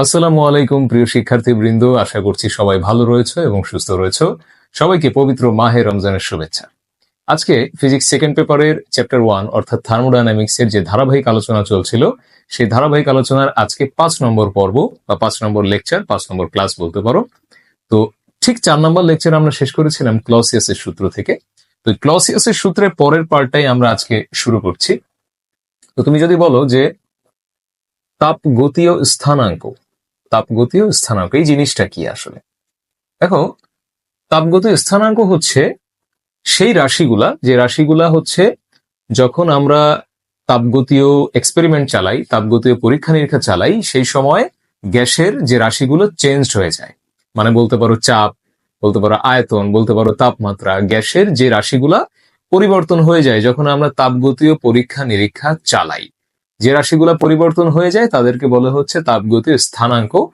আসসালামু আলাইকুম, প্রিয় শিক্ষার্থী বৃন্দ আশা করছি সবাই ভালো রয়েছে এবং সুস্থ রয়েছে। সবাইকে পবিত্র মাহে রমজানের শুভেচ্ছা। আজকে ফিজিক্স সেকেন্ড পেপারের চ্যাপ্টার ওয়ান, অর্থাৎ থার্মোডাইনামিক্স এর যে ধারাবাহিক আলোচনা চলছিল, সেই ধারাবাহিক আলোচনার আজকে পাঁচ নম্বর পর্ব বা পাঁচ নম্বর লেকচার, পাঁচ নম্বর ক্লাস বলতে পারো। তো ঠিক চার নম্বর লেকচার আমরা শেষ করেছিলাম ক্লসিয়াসের সূত্র থেকে। তো ক্লসিয়াসের সূত্রের পরের পার্টটাই আমরা আজকে শুরু করছি। তো তুমি যদি বলো যে তাপগতীয় স্থানাঙ্ক তাপগতীয় স্থানাঙ্ক। এই জিনিসটা কি আসলে? দেখো তাপগতীয় স্থানাঙ্ক হচ্ছে সেই রাশিগুলা, যে রাশিগুলা হচ্ছে যখন আমরা তাপগতীয় এক্সপেরিমেন্ট চালাই তাপগতীয় পরীক্ষা নিরীক্ষা চালাই, সেই সময় গ্যাসের যে রাশিগুলো চেঞ্জ হয়ে যায়। মানে বলতে পারো চাপ, বলতে পারো আয়তন, বলতে পারো তাপমাত্রা, গ্যাসের যে রাশিগুলা পরিবর্তন হয়ে যায় যখন আমরা তাপগতীয় পরীক্ষা নিরীক্ষা চালাই। যে রাশিগুলা পরিবর্তন হয়ে যায় তাদেরকে বলা হচ্ছে তাপগতীয় স্থানাঙ্ক।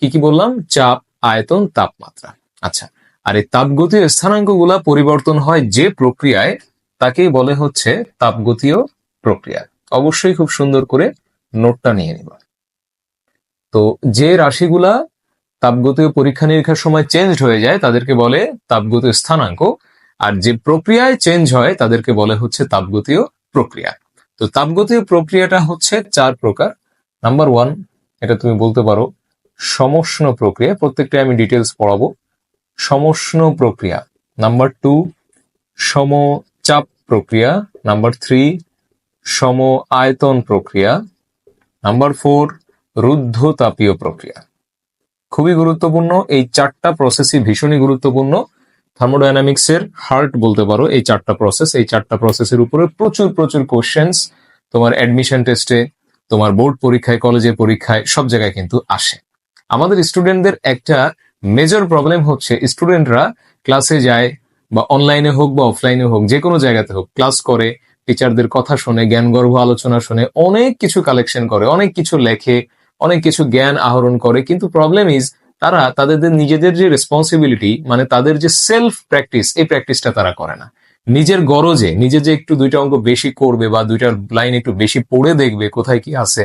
কি কি বললাম? চাপ, আয়তন, তাপমাত্রা। আচ্ছা আর এই তাপগতীয় স্থানাঙ্কগুলা পরিবর্তন হয় যে প্রক্রিয়ায়, তাকেই বলে হচ্ছে তাপগতীয় প্রক্রিয়া। অবশ্যই খুব সুন্দর করে নোটটা নিয়ে নিবা। তো যে রাশিগুলা তাপগতীয় পরীক্ষা নিরীক্ষার সময় চেঞ্জ হয়ে যায়, তাদেরকে বলে তাপগতীয় স্থানাঙ্ক। আর যে প্রক্রিয়ায় চেঞ্জ হয়, তাদেরকে বলে হচ্ছে তাপগতীয় প্রক্রিয়া। তো তাপগতীয় প্রক্রিয়াটা হচ্ছে চার প্রকার। নাম্বার ওয়ান এটা তুমি বলতে পারো, সমষ্ণ প্রক্রিয়া, প্রত্যেকটা আমি ডিটেলস পড়াবো। সমষ্ণ প্রক্রিয়া নাম্বার টু সমচাপ প্রক্রিয়া নাম্বার থ্রি সম আয়তন প্রক্রিয়া নাম্বার ফোর রুদ্ধ তাপীয় প্রক্রিয়া। খুবই গুরুত্বপূর্ণ, এই চারটা প্রসেসই ভীষণই গুরুত্বপূর্ণ। থার্মোডাইনামিক্স এর হার্ট বলতে পারো, এই চারটা প্রসেস এই চারটা প্রসেসের উপরে প্রচুর প্রচুর কোশ্চেন্স তোমার অ্যাডমিশন টেস্টে তোমার বোর্ড পরীক্ষায় কলেজের পরীক্ষায়, সব জায়গায় কিন্তু আসে। আমাদের স্টুডেন্টদের একটা মেজর প্রবলেম হচ্ছে স্টুডেন্টরা ক্লাসে যায় বা অনলাইনে হোক বা অফলাইনে হোক, যে কোনো জায়গাতে হোক ক্লাস করে টিচারদের কথা শুনে জ্ঞানগর্ভ আলোচনা শুনে, অনেক কিছু কালেকশন করে, অনেক কিছু লেখে, অনেক কিছু জ্ঞান আহরণ করে, কিন্তু প্রবলেম ইজ তারা তাদের নিজেদের যে রেসপন্সিবিলিটি মানে তাদের যে সেলফ প্র্যাকটিস এই প্র্যাকটিসটা তারা করে না। নিজের গরজে, নিজে যে একটু দুইটা অঙ্ক বেশি করবে বা দুইটা লাইন একটু বেশি পড়ে দেখবে কোথায় কি আছে,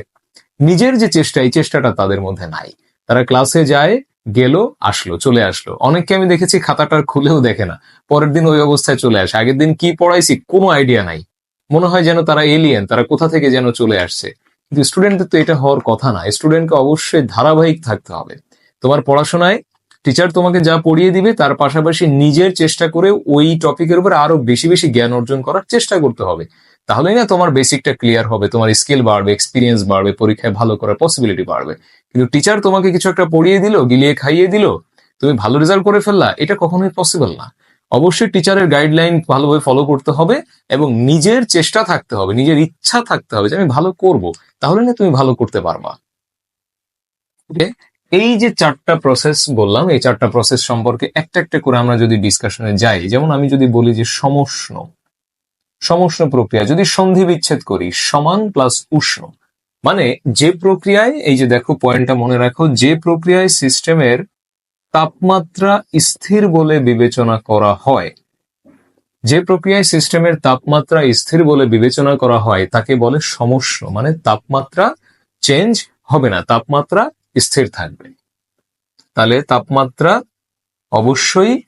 নিজের যে চেষ্টা, এই চেষ্টাটা তাদের মধ্যে নাই। তারা ক্লাসে যায়, গেল, আসলো, চলে আসলো। অনেককে আমি দেখেছি খাতাটার খুলেও দেখে না। পরের দিন ওই অবস্থায় চলে আসে। আগের দিন কি পড়াইছি, কোনো আইডিয়া নাই। মনে হয় যেন তারা এলিয়েন তারা কোথা থেকে যেন চলে আসছে। কিন্তু স্টুডেন্টদের তো এটা হওয়ার কথা না। স্টুডেন্টকে অবশ্যই ধারাবাহিক থাকতে হবে। তোমার পড়াশোনায় টিচার তোমাকে যা পড়িয়ে দিবে, তার পাশাপাশি নিজের চেষ্টা করে ওই টপিকের উপর আরও বেশি বেশি জ্ঞান অর্জন করার চেষ্টা করতে হবে। তাহলেই না তোমার বেসিকটা ক্লিয়ার হবে, তোমার স্কিল বাড়বে এক্সপিরিয়েন্স বাড়বে, পরীক্ষায় ভালো করার পসিবিলিটি বাড়বে। কিন্তু টিচার তোমাকে কিছু একটা পড়িয়ে দিল, গিলিয়ে খাইয়ে দিল, তুমি ভালো রেজাল্ট করে ফেললা, এটা কখনোই পসিবল না। অবশ্যই টিচারের গাইডলাইন ভালোভাবে ফলো করতে হবে এবং নিজের চেষ্টা থাকতে হবে, নিজের ইচ্ছা থাকতে হবে যে আমি ভালো করব, তাহলে না তুমি ভালো করতে পারবা। এই যে চারটা প্রসেস বললাম, এই চারটা প্রসেস সম্পর্কে একটা একটা করে আমরা যদি ডিসকাশনে যাই, যেমন আমি যদি বলি যে সমষ্ণ সমষ্ণ প্রক্রিয়া, যদি সন্ধি বিচ্ছেদ করি, সমান প্লাস উষ্ণ মানে যে প্রক্রিয়ায়, এই যে দেখো পয়েন্টটা মনে রাখো, যে প্রক্রিয়ায় সিস্টেমের তাপমাত্রা স্থির বলে বিবেচনা করা হয়, যে প্রক্রিয়ায় সিস্টেমের তাপমাত্রা স্থির বলে বিবেচনা করা হয়, তাকে বলে সমষ্ণ মানে তাপমাত্রা চেঞ্জ হবে না, তাপমাত্রা স্থির থাকবে। তাহলে তাপমাত্রা অবশ্যই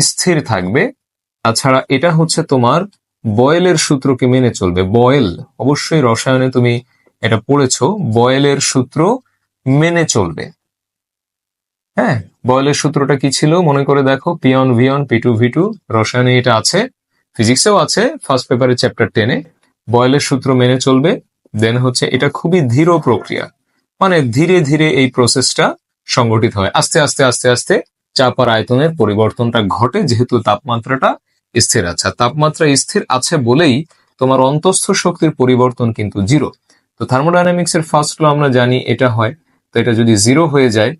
স্থির থাকবে। তাছাড়া এটা হচ্ছে তোমার বয়েলের সূত্রকে মেনে চলবে। বয়েল, অবশ্যই রসায়নে তুমি এটা পড়েছো, বয়েলের সূত্র মেনে চলবে। হ্যাঁ বয়েলের সূত্রটা কি ছিল? মনে করে দেখো, P one, V one, P two, V two, রসায়নে এটা আছে, ফিজিক্সেও আছে, ফার্স্ট পেপারের চ্যাপ্টার টেনে। বয়েলের সূত্র মেনে চলবে, দেন হচ্ছে এটা খুবই ধীর প্রক্রিয়া। মানে ধীরে ধীরে এই প্রসেসটা সংগঠিত হয়। আস্তে আস্তে আস্তে আস্তে চাপ আর আয়তনের পরিবর্তনটা ঘটে, যেহেতু তাপমাত্রাটা স্থির আছে। তাপমাত্রা স্থির আছে বলেই তোমার অন্তঃস্থ শক্তির পরিবর্তন কিন্তু জিরো তো থার্মোডাইনামিক্স এর ফার্স্ট ল আমরা জানি এটা হয়। তো এটা যদি জিরো হয়ে যায়,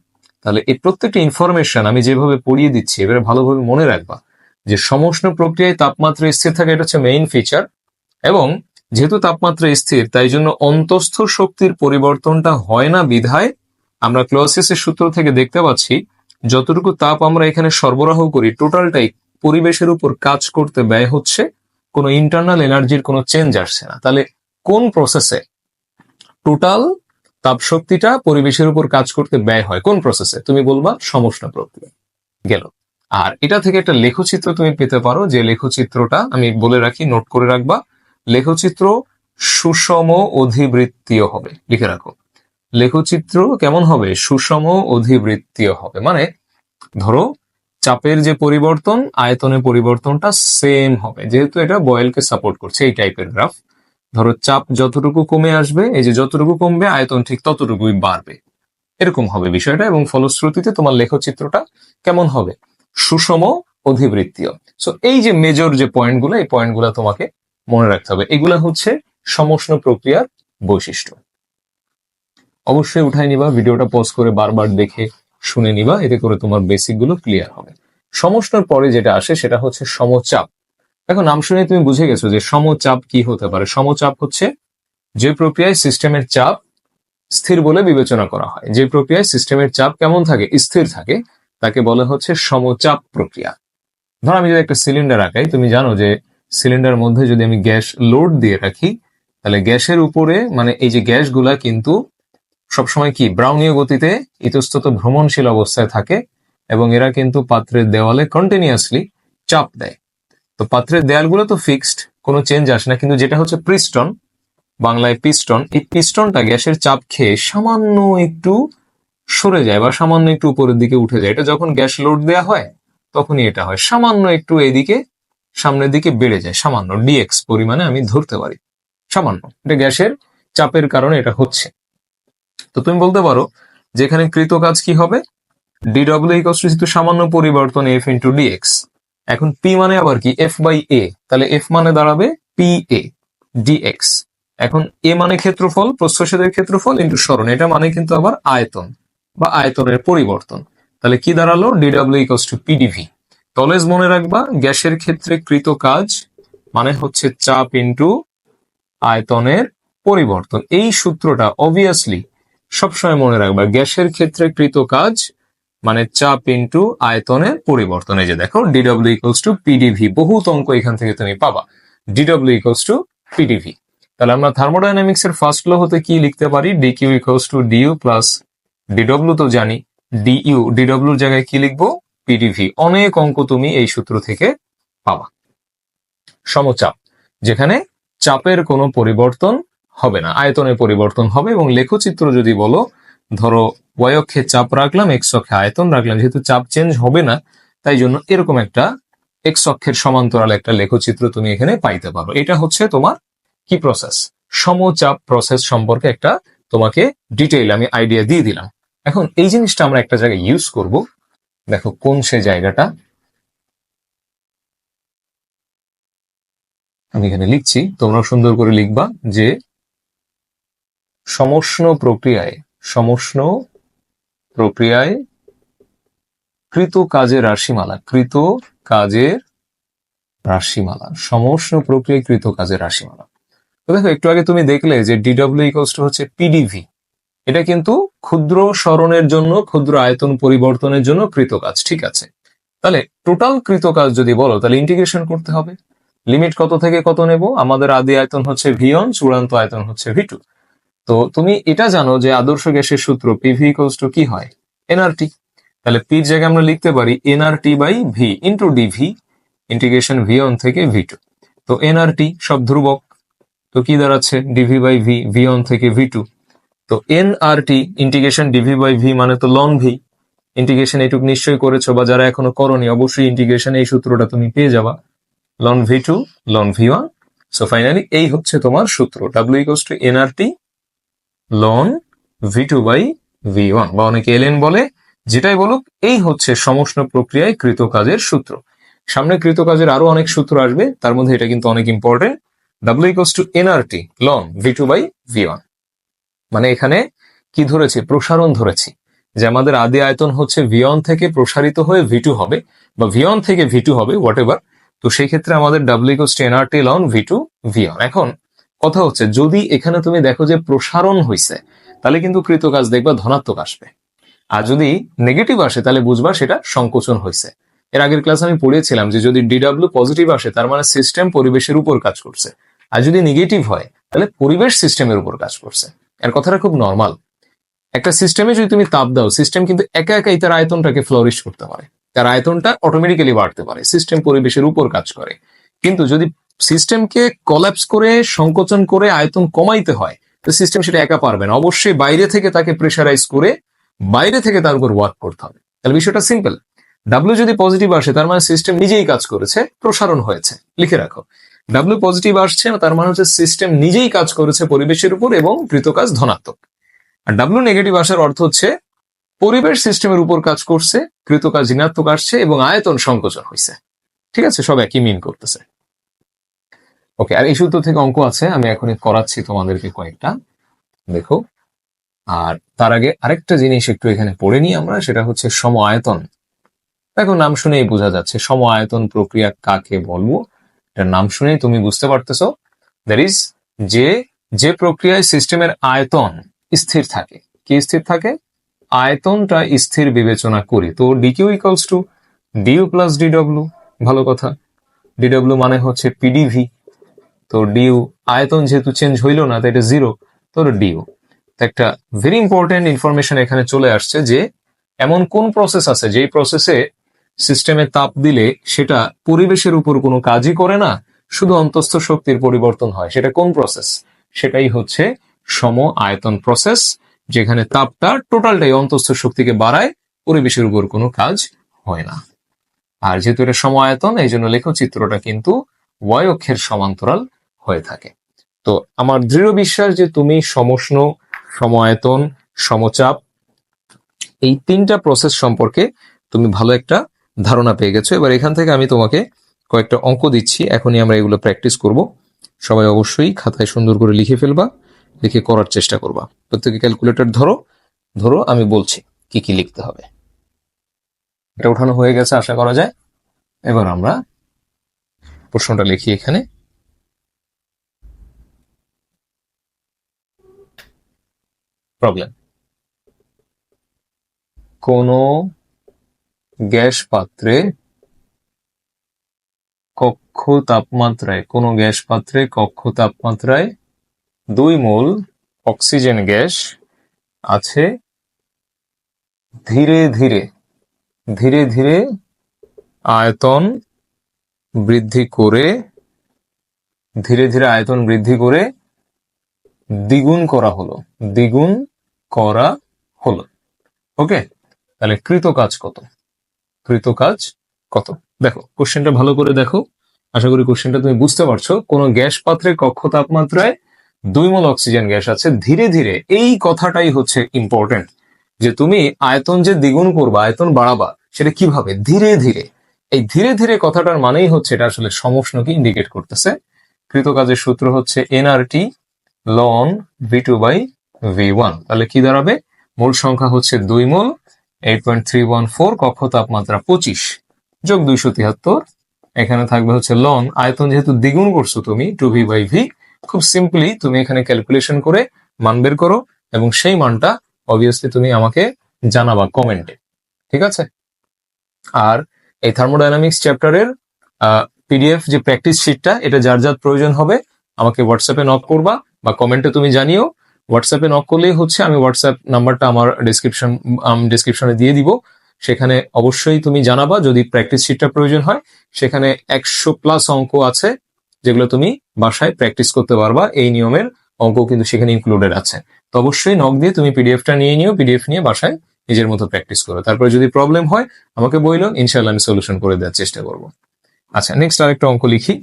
তাহলে এই প্রত্যেকটা ইনফরমেশন আমি যেভাবে পড়িয়ে দিচ্ছি, এবারে ভালোভাবে মনে রাখবা যে সমষ্ণ প্রক্রিয়ায় তাপমাত্রা স্থির থাকে এটা হচ্ছে মেইন ফিচার এবং যেহেতু তাপমাত্রা স্থির, তাই জন্য অন্তঃস্থ শক্তির পরিবর্তনটা হয় না বিধায় আমরা ক্লোসিসের সূত্র থেকে দেখতে পাচ্ছি, যতটুকু তাপ আমরা এখানে সরবরাহ করি, টোটালটাই পরিবেশের উপর কাজ করতে ব্যয় হচ্ছে, কোনো ইন্টারনাল এনার্জির কোনো চেঞ্জ আসছে না। তাহলে কোন প্রসেসে টোটাল তাপ শক্তিটা পরিবেশের উপর কাজ করতে ব্যয় হয়? কোন প্রসেসে তুমি বলবা সমষ্ণ প্রক্রিয়া। গেল। আর এটা থেকে একটা লেখচিত্র তুমি পেতে পারো, যে লেখচিত্রটা আমি বলে রাখি, নোট করে রাখবা। লেখচিত্র সুষম অধিবৃত্তীয় হবে। লিখে রাখো। লেখচিত্র কেমন হবে? সুষম অধিবৃত্তীয় হবে। মানে ধরো, চাপের যে পরিবর্তন আয়তনের পরিবর্তনটা সেম হবে। যেহেতু এটা বয়েলকে সাপোর্ট করছে, এই টাইপের গ্রাফ ধরো, চাপ যতটুকু কমে আসবে, এই যে যতটুকু কমবে, আয়তন ঠিক ততটুকুই বাড়বে। এরকম হবে বিষয়টা এবং ফলশ্রুতিতে তোমার লেখচিত্রটা কেমন হবে? সুষম অধিবৃত্তীয়। সো এই যে মেজর যে পয়েন্টগুলো এই পয়েন্টগুলো তোমাকে মনে রাখতে হবে। এগুলা হচ্ছে সমষ্ণ প্রক্রিয়ার বৈশিষ্ট্য। অবশ্যই উঠাই নিবা, ভিডিওটা পজ করে বারবার দেখে শুনে নিবা, এতে করে তোমার বেসিকগুলো ক্লিয়ার হবে। সমষ্ণর পরে যেটা আসে সেটা হচ্ছে সমচাপ। এখন নাম শুনে তুমি বুঝে গেছো যে সমচাপ কি হতে পারে। সমচাপ হচ্ছে যে প্রক্রিয়ায় সিস্টেমের চাপ স্থির বলে বিবেচনা করা হয়। যে প্রক্রিয়ায় সিস্টেমের চাপ কেমন থাকে, স্থির থাকে, তাকে বলা হচ্ছে সমচাপ প্রক্রিয়া। ধর, আমি যদি একটা সিলিন্ডার আঁকাই, তুমি জানো যে সিলিন্ডার মধ্যে যদি আমি গ্যাস লোড দিয়ে রাখি, তাহলে গ্যাসের উপরে মানে এই যে গ্যাসগুলা কিন্তু সবসময় কি, ব্রাউনীয় গতিতে ইতস্তত ভ্রমণশীল অবস্থায় থাকে এবং এরা কিন্তু পাত্রের দেওয়ালে কন্টিনিউয়াসলি চাপ দেয়। তো পাত্রের দেয়ালগুলো তো ফিক্সড কোনো চেঞ্জ আসে না, কিন্তু যেটা হচ্ছে পিস্টন বাংলায় পিস্টন এই পিস্টনটা গ্যাসের চাপ খেয়ে সামান্য একটু সরে যায় বা সামান্য একটু উপরের দিকে উঠে যায়। এটা যখন গ্যাস লোড দেওয়া হয়, তখনই এটা হয়। সামান্য একটু এদিকে সামনের দিকে বেড়ে যায়। সামান্য ডিএক্স পরিমাণে আমি ধরতে পারি। সামান্য। এটা গ্যাসের চাপের কারণে এটা হচ্ছে। তো তুমি বলতে পারো, যেখানে কৃত কাজ কি হবে? ডিডব্লিউ ইকস টু সামান্য পরিবর্তন এফ ইন্টু ডিএক্স এখন পি মানে আবার কি? এফ বাই এ তাহলে এফ মানে দাঁড়াবে পি এ ডিএক্স এখন এ মানে ক্ষেত্রফল, প্রস্থচ্ছেদের ক্ষেত্রফল ইন্টু স্মরণ এটা মানে কিন্তু আবার আয়তন বা আয়তনের পরিবর্তন। তাহলে কি দাঁড়াল? ডিডব্লিউ ইকস টু পিডিভি তলেজ মনে রাখবা, গ্যাসের ক্ষেত্রে কৃত কাজ মানে হচ্ছে চাপ ইন্টু আয়তনের পরিবর্তন। এই সূত্রটা অবভিয়াসলি সবসময় মনে রাখবা, গ্যাসের ক্ষেত্রে কৃত কাজ মানে চাপ ইন্টু আয়তনের পরিবর্তন। এই যে দেখো ডিডব্লিউ ইকলস টু পিডিভি বহুত অঙ্ক এখান থেকে তুমি পাবা। ডিডব্লিউ ইকলস টু পিডিভি তাহলে আমরা থার্মোডাইনামিক্স এর ফার্স্ট ল হতে কি লিখতে পারি? DQ equals to DU plus DW তো জানি। ডিইউ ডিডব্লিউর জায়গায় কি লিখব? পিডিভি অনেক অঙ্ক তুমি এই সূত্র থেকে পাবা। সমচাপ, যেখানে চাপের কোনো পরিবর্তন হবে না, আয়তনের পরিবর্তন হবে এবং লেখচিত্র যদি বলো, ধরো ওয়াই চাপ রাখলাম এক্স অক্ষে আয়তন রাখলাম, যেহেতু চাপ চেঞ্জ হবে না, তাই জন্য এরকম একটা এক্স অক্ষের সমান্তরাল একটা লেখচিত্র তুমি এখানে পাইতে পারো। এটা হচ্ছে তোমার কি প্রসেস সমচাপ প্রসেস সম্পর্কে একটা তোমাকে ডিটেইল আমি আইডিয়া দিয়ে দিলাম। এখন এই জিনিসটা আমরা একটা জায়গায় ইউজ করব। দেখো কোন সে জায়গাটা? আমি এখানে লিখছি তোমরা সুন্দর করে লিখবা যে সমষ্ণ প্রক্রিয়ায় সমষ্ণ প্রক্রিয়ায় কৃত কাজের রাশিমালা, কৃত কাজের রাশিমালা, সমষ্ণ প্রক্রিয়ায় কৃত কাজের রাশিমালা। তো দেখো, একটু আগে তুমি দেখলে যে ডিডব্লিউ ইকোস হচ্ছে পিডিভি এটা কিন্তু ক্ষুদ্র স্মরণের জন্য, ক্ষুদ্র আয়তন পরিবর্তনের জন্য কৃত কাজ ঠিক আছে? তাহলে টোটাল কৃত কাজ যদি বলো, তাহলে ইন্টিগ্রেশন করতে হবে। লিমিট কত থেকে কত নেব? আমাদের আদি আয়তন হচ্ছে ভিয়ন চূড়ান্ত আয়তন হচ্ছে ভি টু তো তুমি এটা জানো যে আদর্শ গ্যাসের সূত্র পিভি ইকোস টু কি হয়? এনআরটি তাহলে পির জায়গায় আমরা লিখতে পারি NRT by V into DV integration V থেকে ভি টু তো এনআরটি সব ধ্রুবক। তো কি দাঁড়াচ্ছে? ডিভি বাই ভি ভি থেকে ভি টু তো NRT integration DV by V মানে তো লন ভি ইন্টিগ্রেশন এইটুকু নিশ্চয়ই করেছ বা যারা এখনও করনি, অবশ্যই ইন্টিগ্রেশন এই সূত্রটা তুমি পেয়ে যাবা। Ln V two ln V one so finally এই হচ্ছে তোমার সূত্র। W equals to NRT ln V two by V one বা অনেকে এলএন বলে, যেটাই বলুক, এই হচ্ছে সমষ্ণ প্রক্রিয়ায় কৃত কাজের সূত্র। সামনে কৃত কাজের আরও অনেক সূত্র আসবে, তার মধ্যে এটা কিন্তু অনেক important W equals to NRT ln V two by V one মানে এখানে কি ধরেছি? প্রসারণ ধরেছি। যে আমাদের আদি আয়তন হচ্ছে ভিয়ন থেকে প্রসারিত হয়ে ভি টু হবে বা ভিয়ন থেকে ভি টু হবে হোয়াট এভার তো সেই ক্ষেত্রে আমাদের W equals to NRT ln V two V one এখন কথা হচ্ছে, যদি এখানে তুমি দেখো যে প্রসারণ হয়েছে তাহলে কিন্তু কৃত কাজ দেখবা ধনাত্মক আসবে। আর যদি নেগেটিভ আসে, তাহলে বুঝবা সেটা সংকোচন হয়েছে এর আগের ক্লাস আমি পড়িয়েছিলাম যে যদি ডিডাব্লিউ পজিটিভ আসে, তার মানে সিস্টেম পরিবেশের উপর কাজ করছে। আর যদি নেগেটিভ হয়, তাহলে পরিবেশ সিস্টেমের উপর কাজ করছে। এর কথাটা খুব নর্মাল একটা সিস্টেমে যদি তুমি তাপ দাও সিস্টেম কিন্তু একা একাই তার আয়তনটাকে ফ্লোরিশ করতে পারে। তার আয়তনটা অটোমেটিক্যালি বাড়তে পারে। সিস্টেম পরিবেশের উপর কাজ করে। কিন্তু যদি সিস্টেমকে কলাপস করে, সংকোচন করে আয়তন কমাইতে হয়, তো সিস্টেম সেটা একা পারবে না। অবশ্যই বাইরে থেকে তাকে প্রেশারাইজ করে বাইরে থেকে তার উপর ওয়ার্ক করতে হবে। তাহলে বিষয়টা সিম্পল ডাব্লিউ যদি পজিটিভ আসে, তার মানে সিস্টেম নিজেই কাজ করেছে, প্রসারণ হয়েছে। লিখে রাখো। ডাব্লিউ পজিটিভ আসছে, তার মানে হচ্ছে সিস্টেম নিজেই কাজ করেছে পরিবেশের উপর এবং কৃতকাজ ধনাত্মক। আর ডাব্লিউ নেগেটিভ আসার অর্থ হচ্ছে পরিবেশ সিস্টেমের উপর কাজ করছে, কৃতকাজ ঋণাত্মক আসছে এবং আয়তন সংকোচন হয়েছে ঠিক আছে? সব একই মিন করতেছে। ওকে আর এই সূত্র থেকে অঙ্ক আছে, আমি এখনই করাচ্ছি তোমাদেরকে কয়েকটা। দেখো, আর তার আগে আরেকটা জিনিস একটু এখানে পড়ে নিই আমরা, সেটা হচ্ছে সম আয়তন। দেখো, নাম শুনেই বোঝা যাচ্ছে, সম আয়তন প্রক্রিয়া কাকে বলব? এটার নাম শুনেই তুমি বুঝতে পারতেছো। দ্যাট ইজ যে যে প্রক্রিয়ায় সিস্টেমের আয়তন স্থির থাকে। কি স্থির থাকে? আয়তনটা স্থির বিবেচনা করি। তো DQ equals to DU plus DW ভালো কথা। ডিডব্লিউ মানে হচ্ছে পিডিভি তো ডিউ আয়তন যেহেতু চেঞ্জ হইল না তো এটা জিরো তো ডিউ একটা ভেরি ইম্পর্টেন্ট ইনফরমেশন এখানে চলে আসছে যে, এমন কোন প্রসেস আছে, যেই প্রসেসে সিস্টেমে তাপ দিলে সেটা পরিবেশের উপর কোনো কাজই করে না, শুধু অন্তস্থ শক্তির পরিবর্তন হয়। সেটা কোন প্রসেস সেটাই হচ্ছে সম আয়তন প্রসেস যেখানে তাপটা টোটালটাই অন্তস্থ শক্তিকে বাড়ায়, পরিবেশের উপর কোনো কাজ হয় না। আর যেহেতু এটা সম আয়তন, এই জন্য লেখচিত্রটা কিন্তু ওয়াই অক্ষের সমান্তরাল হয়ে থাকে। তো আমার দৃঢ় বিশ্বাস যে তুমি সমষ্ণ সমায়তন সমচাপ, এই তিনটা প্রসেস সম্পর্কে তুমি ভালো একটা ধারণা পেয়ে গেছো। এবার এখান থেকে আমি তোমাকে কয়েকটা অঙ্ক দিচ্ছি। এখনই আমরা এগুলো প্র্যাকটিস করব। সবাই অবশ্যই খাতায় সুন্দর করে লিখে ফেলবা, লিখে করার চেষ্টা করবা। প্রত্যেকে ক্যালকুলেটর ধরো ধরো আমি বলছি কি কি লিখতে হবে। এটা উঠানো হয়ে গেছে, আশা করা যায়। এবার আমরা প্রশ্নটা লিখি এখানে। প্রবলেম। কোনো গ্যাস পাত্রে কক্ষ তাপমাত্রায়, কোনো গ্যাস পাত্রে কক্ষ তাপমাত্রায় দুই মোল অক্সিজেন গ্যাস আছে। ধীরে ধীরে ধীরে ধীরে আয়তন বৃদ্ধি করে, ধীরে ধীরে আয়তন বৃদ্ধি করে দ্বিগুণ করা হলো, দ্বিগুণ করা হলো। ওকে? তাহলে কৃত কাজ কত? কৃত কাজ কত? দেখো কোশ্চেনটা ভালো করে দেখো। আশা করি কোশ্চেনটা তুমি বুঝতে পারছ। কোন গ্যাস পাত্রে কক্ষ তাপমাত্রায় দুই মোল অক্সিজেন গ্যাস আছে। ধীরে ধীরে এই কথাটাই হচ্ছে ইম্পর্টেন্ট যে তুমি আয়তন যে দ্বিগুণ করবা, আয়তন বাড়াবা, সেটা কীভাবে? ধীরে ধীরে। এই ধীরে ধীরে কথাটার মানেই হচ্ছে এটা আসলে সমষ্ণকে ইন্ডিকেট করতেছে। কৃতকাজের সূত্র হচ্ছে NRT ln V two by V one তাহলে কি দাঁড়াবে? মূল সংখ্যা হচ্ছে দুই mole. Eight point three one four কক্ষ তাপমাত্রা পঁচিশ, যোগ দুইশো তিয়াত্তর। এখানে থাকবে হচ্ছে লন আয়তন যেহেতু দ্বিগুণ করছ তুমি টু ভি বাই খুব সিম্পলি তুমি এখানে ক্যালকুলেশন করে মান বের করো এবং সেই মানটা অবভিয়াসলি তুমি আমাকে জানাবা কমেন্টে ঠিক আছে? আর এই থার্মোডাইনামিক্স চ্যাপ্টারের পিডিএফ যে প্র্যাকটিস শিটটা এটা যার যার প্রয়োজন হবে, আমাকে হোয়াটসঅ্যাপে নক করবা বা কমেন্টে তুমি জানিও। হোয়াটসঅ্যাপে নক করলেই হচ্ছে, আমি হোয়াটসঅ্যাপ নাম্বারটা আমার ডিসক্রিপশন ডিসক্রিপশনে দিয়ে দিব। সেখানে অবশ্যই তুমি জানাবা, যদি প্র্যাকটিস শিটটা প্রয়োজন হয়। সেখানে একশো প্লাস অঙ্ক আছে, যেগুলো তুমি বাসায় প্র্যাকটিস করতে পারবা। এই নিয়মের অঙ্ক কিন্তু সেখানে ইনক্লুডেড আছে। তো অবশ্যই নক দিয়ে তুমি পিডিএফটা নিয়ে নিও পিডিএফ নিয়ে বাসায় নিজের মতো প্র্যাকটিস করো। তারপরে যদি প্রবলেম হয়, আমাকে বইলো ইনশাল্লাহ আমি সলিউশন করে দেওয়ার চেষ্টা করব। আচ্ছা নেক্সট আরেকটা অঙ্ক লিখি।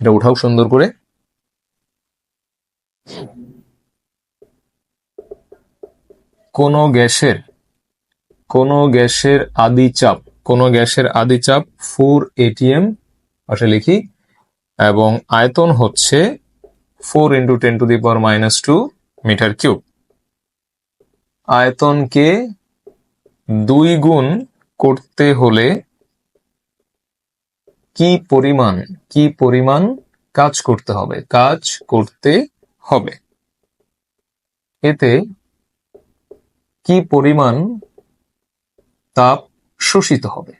এটা উঠাও সুন্দর করে। কোন গ্যাসের কোন গ্যাসের আদি চাপ, কোন গ্যাসের আদি চাপ ফোর এটিএম পাশে লিখি, এবং আয়তন হচ্ছে four into ten to the power minus two metre cube. আয়তনকে দুই গুণ করতে হলে কি পরিমাণ কি পরিমাণ কাজ করতে হবে? কাজ করতে হবে। এতে কি পরিমাণ তাপ শোষিত হবে?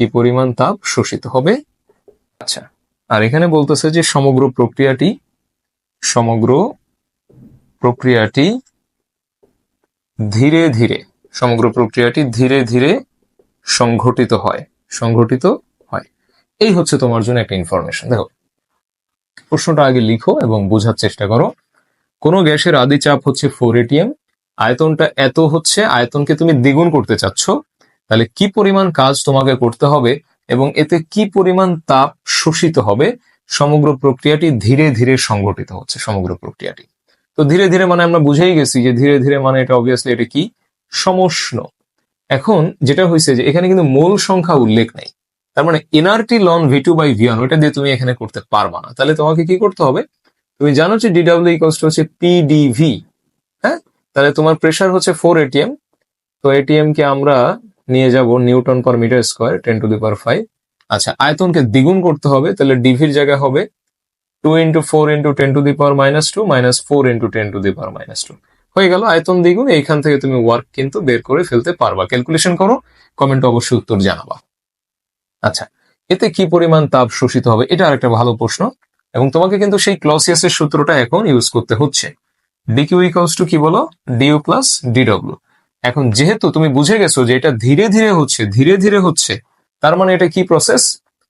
কি পরিমাণ তাপ শোষিত হবে? আচ্ছা আর এখানে বলতেছে যে সমগ্র প্রক্রিয়াটি সমগ্র প্রক্রিয়াটি ধীরে ধীরে, সমগ্র প্রক্রিয়াটি ধীরে ধীরে সংঘটিত হয় সংঘটিত হয়। এই হচ্ছে তোমার জন্য একটা ইনফরমেশন দেখো, প্রশ্নটা আগে লিখো এবং বোঝার চেষ্টা করো। কোনো গ্যাসের আদি চাপ হচ্ছে ফোর এটিএম আয়তনটা এত হচ্ছে, আয়তনকে তুমি দ্বিগুণ করতে চাচ্ছ, তাহলে কি পরিমাণ কাজ তোমাকে করতে হবে এবং এতে কি পরিমাণ তাপ শোষিত হবে, সমগ্র প্রক্রিয়াটি ধীরে ধীরে সংগঠিত হচ্ছে, সমগ্র প্রক্রিয়াটি। তো ধীরে ধীরে মানে আমরা বুঝেই গেছি যে ধীরে ধীরে মানে এটা অবভিয়াসলি এটা কি? সমষ্ণ। এখন যেটা হয়েছে যে এখানে কিন্তু মূল সংখ্যা উল্লেখ নেই। তার মানে NRT ln V two by V one ওইটা দিয়ে তুমি এখানে করতে পারবা না। তাহলে তোমাকে কি করতে হবে? তুমি জানো যে ডিডাব্লিউ ইকলস হচ্ছে পিডিভি হ্যাঁ? তাহলে তোমার প্রেশার হচ্ছে ফোর এটিএম তো এটিএম কে আমরা নিয়ে যাব newton per metre square ten to the power five আচ্ছা আয়তনকে দ্বিগুণ করতে হবে, তাহলে ডিভির জায়গায় হবে two into four into ten to the power minus two minus four into ten to the power minus two হয়ে গেল, আয়তন দ্বিগুণ, এইখান থেকে তুমি ওয়ার্ক কিন্তু বের করে ফেলতে পারবা। ক্যালকুলেশন করো কমেন্ট অবশ্যই উত্তর জানাবা। আচ্ছা এতে কি পরিমাণ তাপ শোষিত হবে? এটা আরেকটা ভালো প্রশ্ন। এবং তোমাকে কিন্তু সেই ক্লসিয়াসের সূত্রটা এখন ইউজ করতে হচ্ছে। ডিকিউ ইকালস টু কি বলো? ডিউ প্লাস ডিডব্লিউ এখন যেহেতু তুমি বুঝে গেছো যে এটা ধীরে ধীরে হচ্ছে, ধীরে ধীরে হচ্ছে, তার মানে এটা কি প্রসেস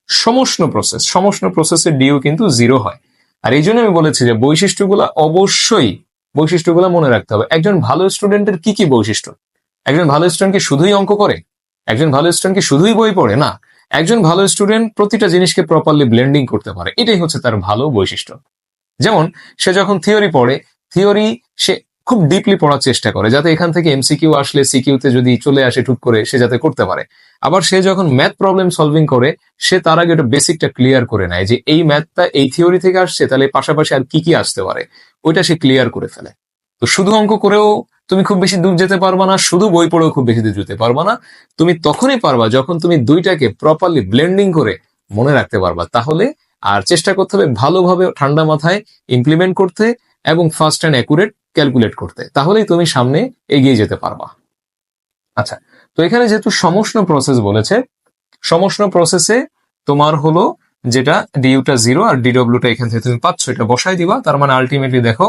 সমষ্ণ প্রসেস সমষ্ণ প্রসেসের ডিউ কিন্তু জিরো হয়। আর এই জন্য আমি বলেছি যে বৈশিষ্ট্যগুলো অবশ্যই, বৈশিষ্ট্যগুলো মনে রাখতে হবে। একজন ভালো স্টুডেন্টের কি কি বৈশিষ্ট্য? একজন ভালো স্টুডেন্ট কি শুধুই অঙ্ক করে? একজন ভালো স্টুডেন্ট কি শুধুই বই পড়ে? না। একজন ভালো স্টুডেন্ট প্রতিটা জিনিসকে প্রপারলি ব্লেন্ডিং করতে পারে। এটাই হচ্ছে তার ভালো বৈশিষ্ট্য। যেমন, সে যখন থিওরি পড়ে থিওরি সে খুব ডিপলি পড়ার চেষ্টা করে, যাতে এখান থেকে এমসিকিউ আসলে সিকিউতে যদি চলে আসে টুক করে সে যাতে করতে পারে। আবার সে যখন ম্যাথ প্রবলেম সলভিং করে, সে তার আগে একটা বেসিকটা ক্লিয়ার করে নেয় যে এই ম্যাথটা এই থিওরি থেকে আসছে, তাহলে পাশাপাশি আর কি কি আসতে পারে, ওইটা সে ক্লিয়ার করে ফেলে। তো শুধু অঙ্ক করেও তুমি খুব বেশি দূর যেতে পারবা না, শুধু বই পড়েও খুব বেশি দূর যেতে পারবা না, তুমি তখনই পারবা যখন তুমি দুইটাকে প্রপারলি ব্লেন্ডিং করে মনে রাখতে পারবা। তাহলে আর চেষ্টা করতে হবে ভালোভাবে ঠান্ডা মাথায় ইমপ্লিমেন্ট করতে এবং ফাস্ট অ্যান্ড অ্যাকুরেট ক্যালকুলেট করতে। তাহলেই তুমি সামনে এগিয়ে যেতে পারবা। আচ্ছা তো এখানে যেহেতু সমষ্ণ প্রসেস বলেছে, সমষ্ণ প্রসেসে তোমার হলো যেটা ডিউটা জিরো আর ডিডব্লিউটা এখান থেকে তুমি পাচ্ছ, এটা বসাই দিবা। তার মানে আলটিমেটলি দেখো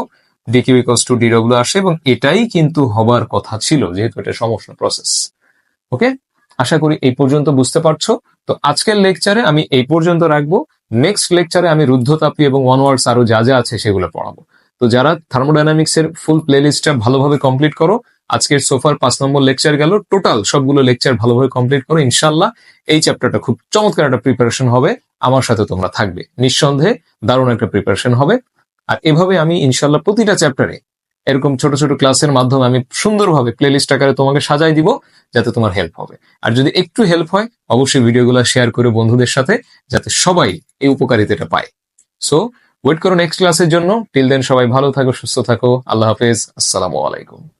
ডিকিউ ইকস টু ডিডব্লিউ আসে এবং এটাই কিন্তু হবার কথা ছিল, যেহেতু এটা সমষ্ণ প্রসেস ওকে? আশা করি এই পর্যন্ত বুঝতে পারছ। তো আজকের লেকচারে আমি এই পর্যন্ত রাখব। নেক্সট লেকচারে আমি রুদ্ধতাপী এবং ওয়ান ওয়ার্ডস আরও যা যা আছে সেগুলো পড়াবো। তো যারা থার্মোডাইনামিক্স এর ফুল প্লেলিস্টটা ভালোভাবে কমপ্লিট করো, আজকের সোফার পাঁচ নম্বর লেকচার গেল। টোটাল সবগুলো লেকচার ভালোভাবে কমপ্লিট করো ইনশাল্লাহ এই চ্যাপ্টারটা খুব চমৎকার একটা প্রিপারেশন হবে। আমার সাথে তোমরা থাকবে। নিঃসন্দেহে দারুণ একটা প্রিপারেশন হবে। আর এভাবে আমি ইনশাল্লাহ প্রতিটা চ্যাপ্টারে এরকম ছোট ছোট ক্লাসের মাধ্যমে আমি সুন্দরভাবে প্লেলিস্ট আকারে তোমাকে সাজাই দিব, যাতে তোমার হেল্প হবে। আর যদি একটু হেল্প হয়, অবশ্যই ভিডিওগুলো শেয়ার করে বন্ধুদের সাথে, যাতে সবাই এই উপকারিতাটা পায়। সো ওয়েট করো নেক্সট ক্লাসের জন্য। টিল দেন সবাই ভালো থাকো, সুস্থ থাকো। আল্লাহ হাফেজ। আসসালামু আলাইকুম।